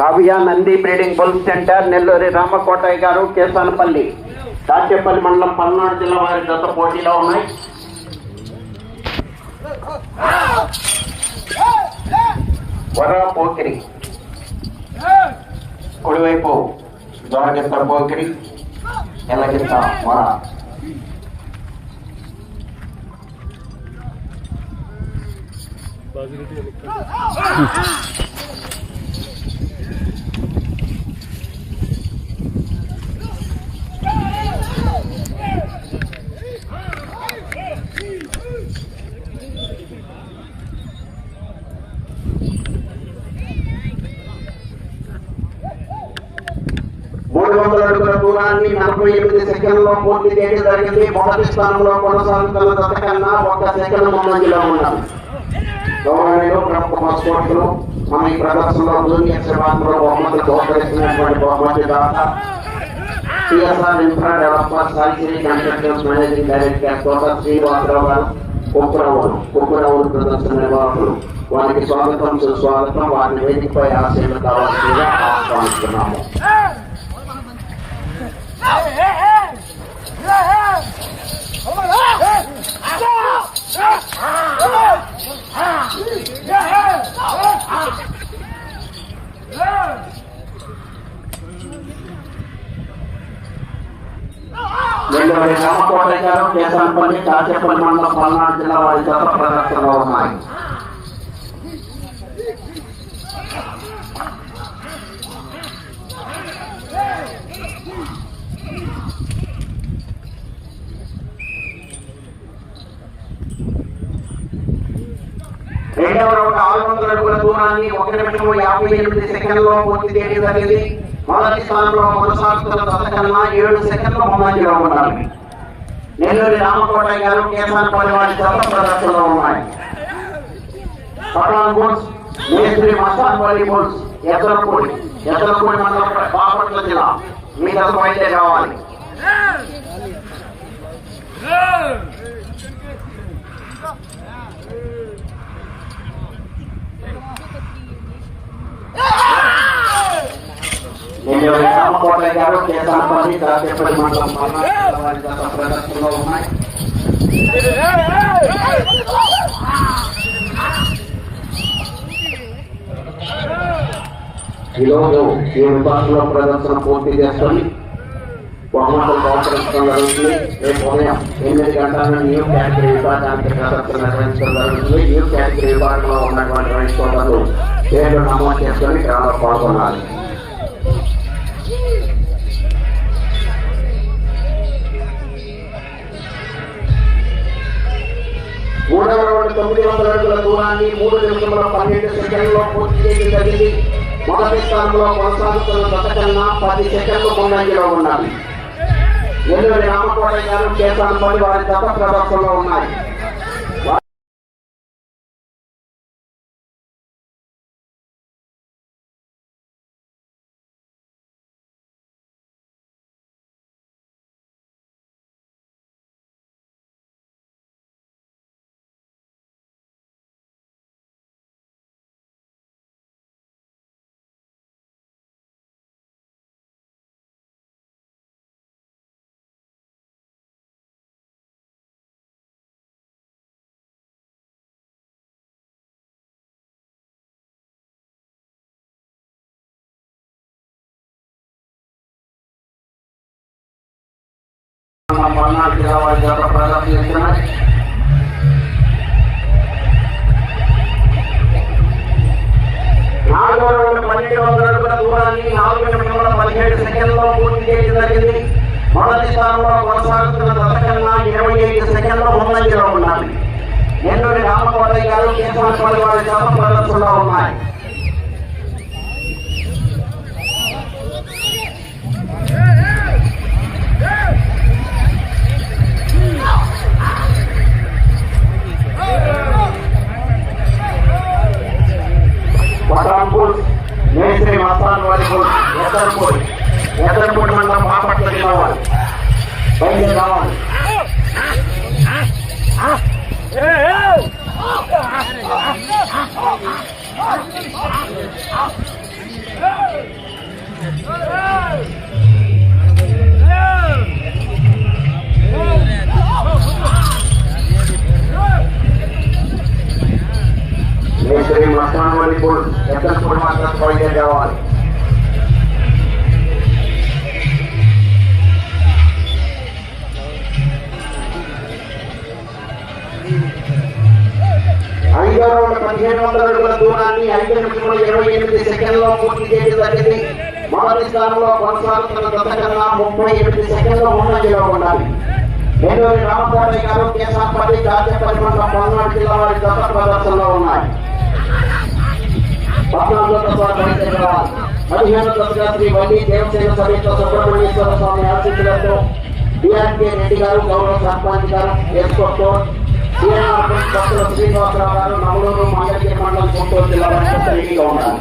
Kavya Nandi breeding bull centre Nelluri Ramakotaiah garu Kesanapalli Dachepalli మండలం పల్నాడు జిల్లా వారి గత పోటీలో ఉన్నాయి. వర పోకిరి. కుడివైపు దొరగిత్త పోకిరి ఎల్లగిత్త వర మూడు వందల అడుగుల దూరాన్ని నలభై ఎనిమిది సెకండ్లో పూర్తి చేయడం జరిగింది. మొదటి స్థానంలో కొనసాగుతున్న గత కన్నా ఒక్క సెకండ్ ముందంజలో ఉన్నాం. గౌరవనీయులు ప్రముఖ స్పోర్ట్స్ మన ఈ ప్రదర్శనలో జూనియర్ విభాగంలో బహుమతులు బహుకరిస్తున్నటువంటి బహుమతి దాత CSR infra developer Saisri constructions managing director సోదర్ Srivasarao garu కుక్కురవులు కుక్కురవులు ప్రదర్శన నిర్వాహకులు. వారికి స్వాగతం సుస్వాగతం. వారిని వేదికపై ఆశయం కావాల్సిందిగా ఆహ్వానిస్తున్నాము. నెల్లూరి రామకోట గారు కేసానపల్లి కాచేపల్లి మండలం పల్నాడు జిల్లా వారి జత ప్రదర్శనలో ఉన్నాయి రెండవ రౌండ్ ఆరు వందల అడుగుల దూరాన్ని ఒక నిమిషం యాభై ఎనిమిది సెకండ్లో పూర్తి చేయడం జరిగింది. మొదటి స్థానంలో కొనసాగుతున్న గత కన్నా ఏడు సెకండ్లు ముందంజలో ఉండాలి నెల్లూరి రామకోట గారు కేసానపల్లి వారి జత ప్రదర్శనలో ఉన్నాయి. పటాన్ బోల్స్ మేస్త్రి మస్తాన్పల్లి బోల్స్ ఎద్దరపూడి ఎద్దరపూడి మండలం బాపట్ల జిల్లా. మీ జత Yeah! కావాలి నెల్లూరి రామకోటయ్య గారు కేసానపల్లి దాచేపల్లి మండలం పల్నాడు జిల్లా వారి జత ప్రదర్శనలో ఉన్నాయి ఈరోజు ఈ విభాగంలో ప్రదర్శన పూర్తి చేసుకొని బహుమతులు బహుకరించడం జరుగుతుంది రేపు ఉదయం ఎనిమిది గంటల న్యూ కేటగిరీ విభాగానికి ప్రదర్శన నిర్వహించడం జరుగుతుంది న్యూ కేటగిరీ విభాగంలో ఉన్నటువంటి సోదరులు పేర్లు నమోదు చేసుకొని క్రమంలో పాల్గొనాలి మూడవ రౌండ్ తొమ్మిది వందల అడుగుల దూరాన్ని మూడు నిమిషంలో పన్నెండు సెకండ్లో పూర్తి చేయడం జరిగింది మొదటి స్థానంలో కొనసాగుతున్న గత పది సెకండ్లు ముందంజలో ఉండాలి నెల్లూరి రామకోట గారు కేసాన్పల్లి వారి గత ప్రదర్శనలో ఉన్నాయి. రామకోటయ్య గారు వారి గత ప్రదర్శనలో ఉన్నాయి పటాన్పూర్ మేస్త్రి మస్తాన్ వారి ఎద్దరపూడి ఎద్దరపూడి మండలం బాపట్ల జిల్లా వారు బయలుదేరి రావాలి శ్రీ మస్తాన్ ఇప్పుడు ఎక్కడ కూడా మాత్రం బయలుదేరి కావాలి. ఐదో రౌండ్ పదిహేను వందల అడుగుల దూరాన్ని ఐదు నిమిషముల ఇరవై ఎనిమిది సెకండ్లో పూర్తి చేయడం జరిగింది. మొదటి స్థానంలో కొనసాగుతున్న గత ముప్పై ఎనిమిది సెకండ్ల ముందంజలో ఉండాలి. నెల్లూరి రామకోటయ్య గారు కేశాంపల్లి జాతీయ పరిమండలం పల్నాడు జిల్లా వారి గత ప్రదర్శనలో ఉన్నాయి. పదిహేను తత్వ శ్రీ వల్లి దేవసేన సమేత సుబ్రహ్మణ్యేశ్వర స్వామి ఆశీస్సులతో డిఆర్కే రెడ్డి గారు గౌరవ సర్పంచ్ గారు ఎస్కోతో భక్తుల శ్రీనివాసరావు గారు నవలూరు మంగళగిరి మండలం గుంటూరు జిల్లా వారి ఉన్నారు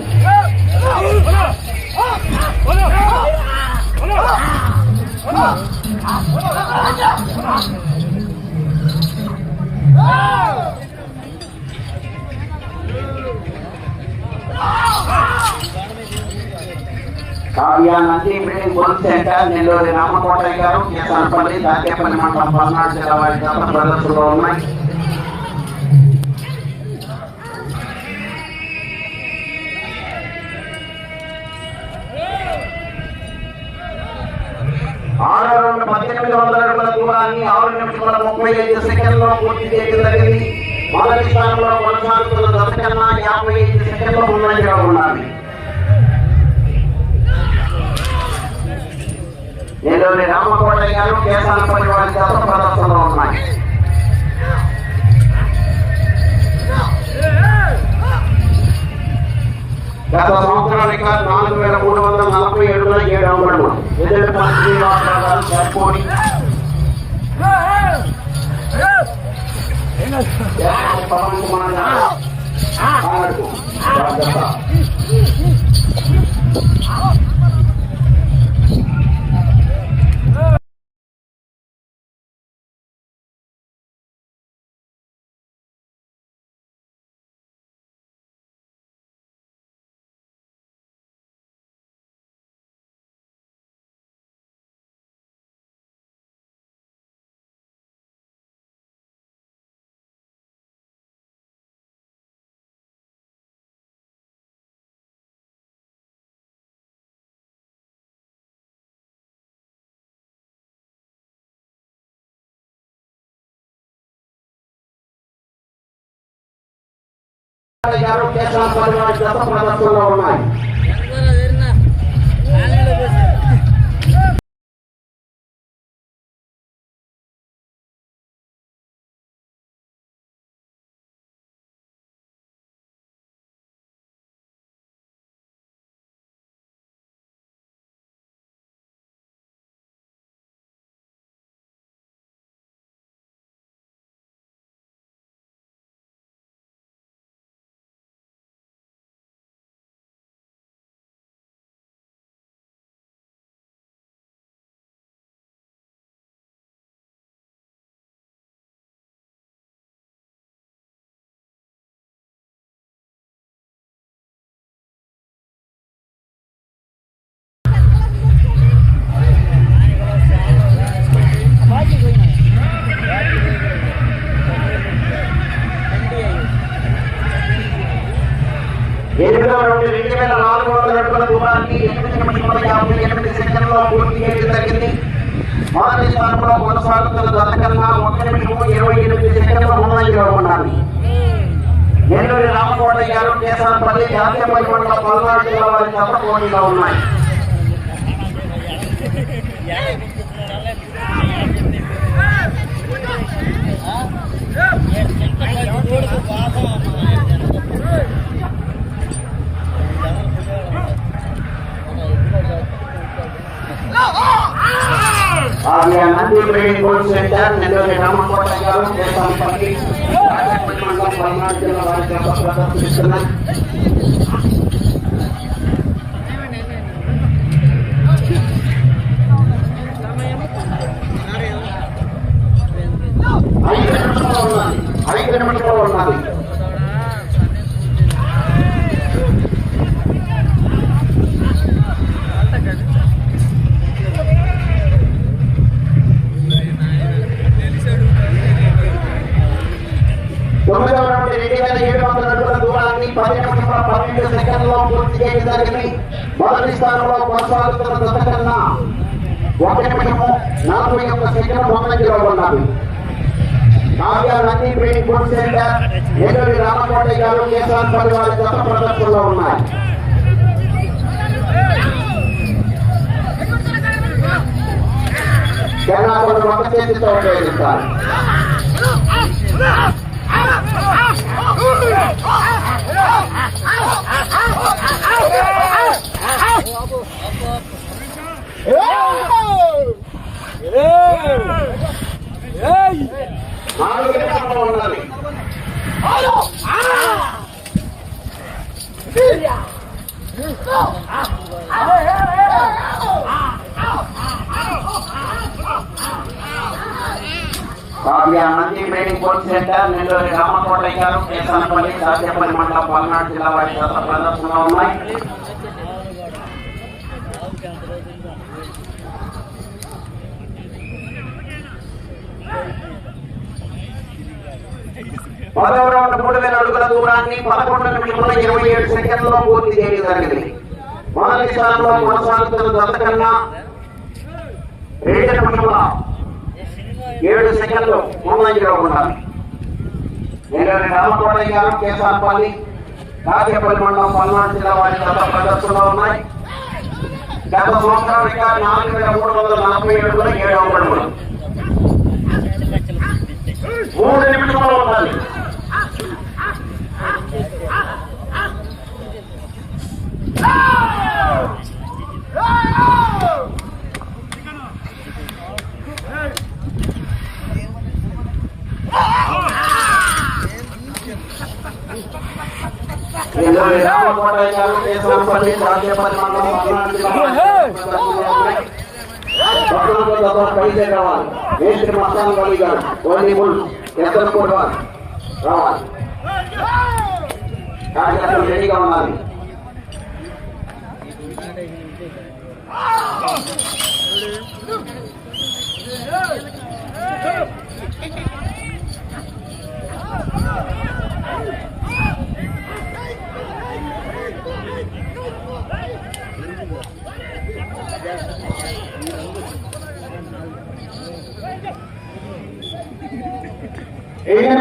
Kavyanandi building gold centre Nelluri Ramakotaiah garu Kesanapalli Dakepalli మండలం పల్నాడు జిల్లా వారి గత ప్రదర్శనలో ఉన్నాయి. ఆరు పద్దెనిమిది వందల అడుగుల దూరాన్ని ఆరు నిమిషముల ముప్పై ఐదు సెకండ్లో పూర్తి చేయడం జరిగింది. మొదటి స్థానంలో కొనసాగుతున్న దశ కన్నా యాభై ఐదు సెకండ్ల ముందంజలో ఉండాలి. నెల్లూరి రామకోట గారు కేసాలపల్లి వారి చేత ప్రదర్శనలో ఉన్నాయి. గత సంవత్సరం రికార్డు నాలుగు వేల మూడు వందల నలభై ఏడులో ఏడు అంగడము ఎదురు మంత్రి గారు సరిపోని పవన్ కుమార్ గారు ఆడుతూ జాగ్రత్త. గారు కేసానపల్లి వారి గత ప్రదర్శనలో ఉన్నాయి ఒక నిమిషము ఇరవై ఎనిమిది సెకండ్ల ముందంజలో ఉండాలి నెల్లూరి రామకోటయ్య గారు కేసానపల్లి జాతీయ పరిమండల పల్నాడు జిల్లా వారి పోటీలో ఉన్నాయి అవి Nandi breeding gold centre Nelluri Ramakotaiah garu Kesanapalli జాతీయ పరిమండలం పల్నాడు జిల్లా వారి ఐదు ఉన్నది ఐదు ఉన్నది. మొదటి స్థానంలో కొనసాగుతున్న దశ కన్నా ఒక నిమిషము నలభై ఒక్క సెకండ్ ముందంజలో ఉన్నది Kavya Nandi training food centre Ramakota garu కేశాన్ పరివారి జత ప్రదర్శనలో ఉన్నాయి. జనాలను ఒక చేతితో ఉపయోగిస్తారు నాలుగు నిమిషంలో ఉన్నది Kavya Nandi training coach centre Nellore Ramakota Kesanapalli Sadhyapalli మండలం పల్నాడు జిల్లా వారి జత ప్రదర్శనలో ఉన్నాయి. పదవ రౌండ్ మూడు వేల అడుగుల దూరాన్ని పదకొండు నిమిషముల ఇరవై ఏడు సెకండ్లలో పూర్తి చేయడం జరిగింది. మొదటి స్థానంలో కొనసాగుతున్న జత రెండు నిమిషముల ఏడు సెకండ్లు ముందంజలో ఉండాలి. నేను రామకోటయ్య గారు కేసారపల్లి కాకేపల్లి మండలం పల్నాడు జిల్లా వారి గత ప్రదర్శనలో ఉన్నాయి. గత సంవత్సరానికి నాలుగు వేల మూడు వందల నలభై ఏడులో ఏడు అడుగులు మూడు నిమిషంలో ఉండాలి. Oh రామకోటయ్య గారు కేసారపల్లి కాకేపల్లి మండలం పల్నాడు జిల్లా వారి గత ప్రదర్శనలో ఉన్నాయి. భక్తులతో పైసే రావాలి మేస్త్రి మస్తాన్ గౌలి గారు ఓన్లీ ముల్ ఎద్దరు వారు రావాలి కార్యకర్తలు రెడీగా ఉండాలి ఏ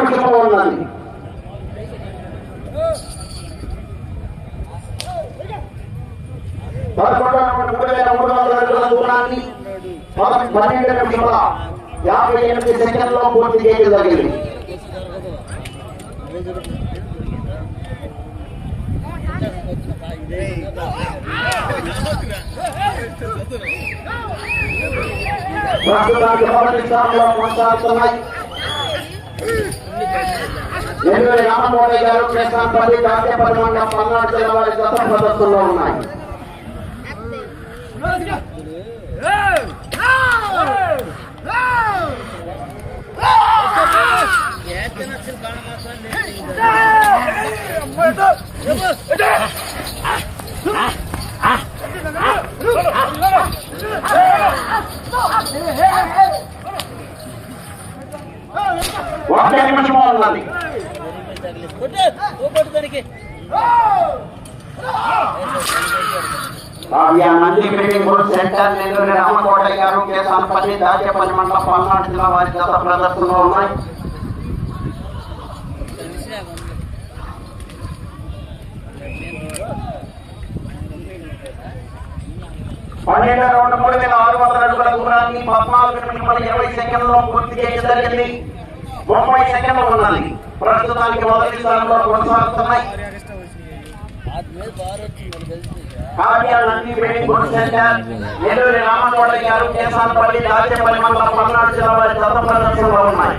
నిమిషంలో పదకొండు మూడు వేల మూడు వందల అడుగుల దూరాన్ని పన్నెండు యాభై ఎనిమిది సెకండ్లో పూర్తి చేయడం జరిగింది ప్రస్తుతానికి మొదటి స్థానంలో కొనసాగుతున్నాయి ఎనిమిది రామమోహన్ గారు కేశాంపల్లి కాకేపల్లి మండలం పల్నాడు జిల్లా వారి గత ప్రదర్శనలో ఉన్నాయి Hey, hey, hey! ఒకే ఉన్నది నంది సెంటర్ నెల్లూరు రామకోట గారు కేశాంపల్లి దాచేపల్లి మండలం పల్నాడు జిల్లా వారి గత ప్రదర్శనలో ఉన్నాయి. పన్నెండు రౌండ్ మూడు వేల ఆరు వందల అడుగుల దూరాన్ని పద్నాలుగు నిమిషముల ఇరవై సెకండ్లో పూర్తి చేయడం జరిగింది. ముప్పై సెకండ్లు ఉన్నది. ప్రస్తుతానికి మొదటి స్థానంలో కొనసాగుతున్నాయి. కావ్య నంది గుడ్ సెంటర్ నెల్లూరి రామకోట గారు కేసాలపల్లి దాచేపల్లి మండలం పల్నాడు జిల్లా వారి గత ప్రదర్శనలో ఉన్నాయి.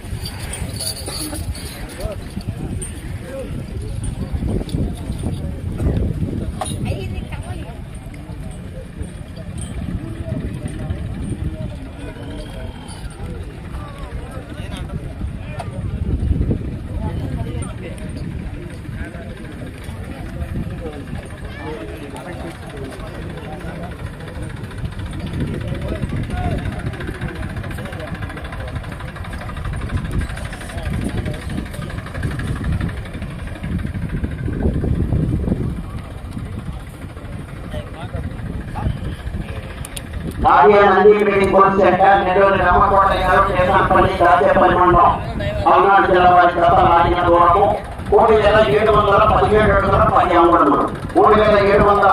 Nandi meeting police centre Nellore Ramakota garu Dachepalli మండలం. పల్నాడు జిల్లా వారి గత లాగిన దూరము మూడు వేల ఏడు వందల పదిహేడు అడుగుల పది అంగుళములు మూడు వేల ఏడు వందల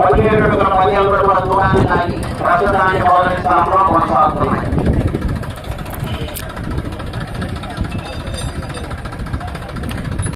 పదిహేడు అడుగుల పది అంగుళముల దూరాన్ని ప్రస్తుతానికి మొదటి స్థానంలో కొనసాగుతున్నాయి.